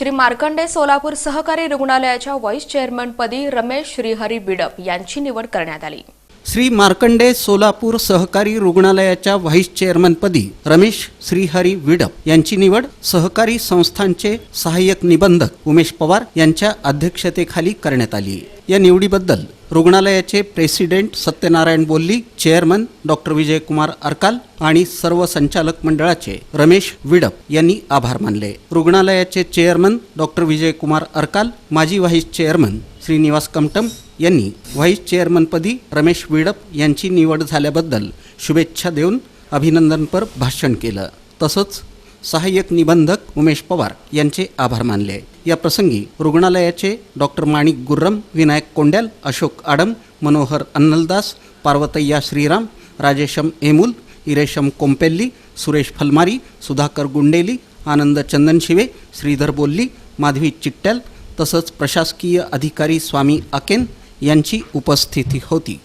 श्री मार्कंडे सोलापूर सहकारी रुग्णालयाच्या व्हाईस चेअरमनपदी रमेश श्रीहरी बिडप यांची निवड करण्यात आली. श्री मार्कंडे सोलापूर सहकारी रुग्णालयाच्या व्हाईस चेअरमनपदी रमेश श्रीहरी विडप यांची निवड सहकारी संस्थांचे सहाय्यक निबंधक उमेश पवार यांच्या अध्यक्षतेखाली करण्यात आली. या निवडीबद्दल रुग्णालयाचे प्रेसिडेंट सत्यनारायण बोल्ली चेअरमन डॉक्टर विजयकुमार अरकाल आणि सर्व संचालक मंडळाचे रमेश विडप यांनी आभार मानले. रुग्णालयाचे चेअरमन डॉक्टर विजयकुमार अरकाल माजी व्हाईस चेअरमन श्रीनिवास कमटम यांनी व्हाईस चेअरमनपदी रमेश विडप यांची निवड झाल्याबद्दल शुभेच्छा देऊन अभिनंदनपर भाषण केलं. तसंच सहाय्यक निबंधक उमेश पवार यांचे आभार मानले या प्रसंगी रुग्णालयाचे डॉक्टर माणिक गुर्रम विनायक कोंड्याल अशोक आडम मनोहर अन्नलदास पार्वतय्या श्रीराम राजेशम एमुल इरेशम कोंपेल्ली सुरेश फलमारी सुधाकर गुंडेली आनंद चंदनशिवे श्रीधर बोल्ली माधवी चिट्ट्याल तसंच प्रशासकीय अधिकारी स्वामी आकेन यांची उपस्थिती होती.